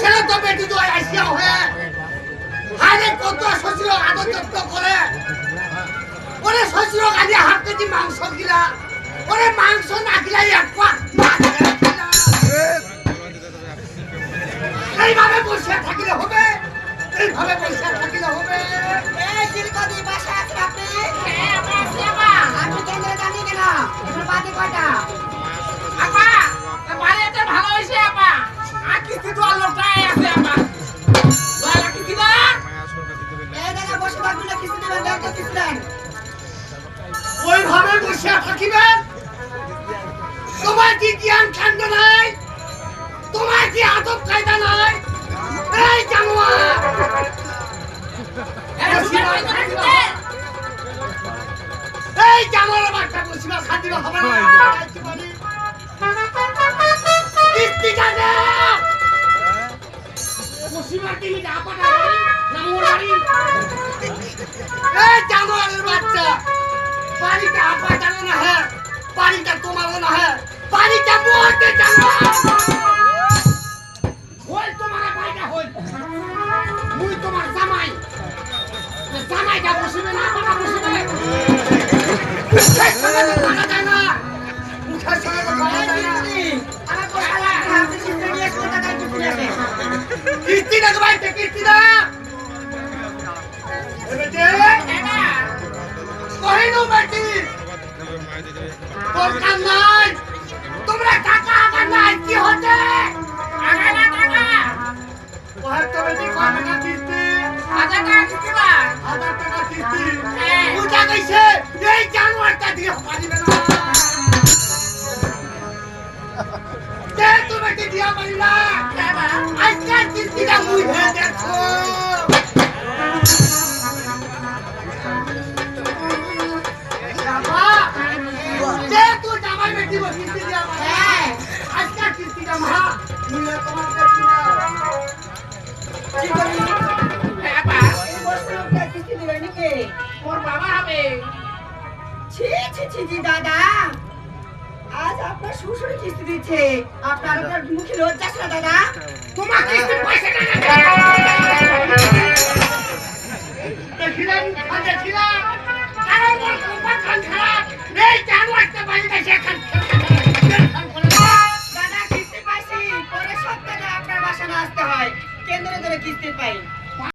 ছেলে তো বেটি তো আসিয়া হয়ে আরে কত শ্বশুর আদর যত্ন করে। ওরে শ্বশুর কাজে হাত কেজি মাংস গিলা ওরে মাংস না গিলা এক পা ভাত খেলা। এইভাবে বসে থাকিলে হবে, এইভাবে বসে থাকিলে হবে। এই চিরকদি বাসায় কাণ্ড নাই? তোমার কি আদব কায়দা নাই? এই রাখছে। এই জানোয়ার বাচ্চা বসিবা খাদিবা হবে না। কিস্তিটা দে বসিবার টিভি যা পাটা না মোর এই জানোয়ারের বাচ্চা বাড়িটা আপা জানো না জানো হই তোমার ভাইটা হই মুই তোমার জামাই। এ জামাইটা বসিবে না আপাটা বসিবে। মুখের সঙ্গে তো থাকা যায় না। মুখের সঙ্গে তো থাকা যায় না। আমার বসা লাগবে না, আপনি কিস্তি নিয়ে এসে টাকায় কিস্তি নেবেন কীর্তি না ভাই কীর্তি না। কহিনু বেটি দরকার নাই তোমরা টাকা আগার নাই কি হচ্ছে আগা না টাকা। ওহে তো বেটি কয় টাকা কিস্তি হাজার টাকা কিস্তি দাও। হাজার টাকা কিস্তি হ্যাঁ। পূজা এই জানুয়ারটা দিয়ে পারিবে না দে তো দিয়া পারি না মা। আজকাল কিস্তিটা হে দেখো ছি দাদা আজ আপনার শ্বশুর কিস্তি দিচ্ছে আপনার আপনার মুখে লজ্জা দাদা তোমার কিস্তির পয়সা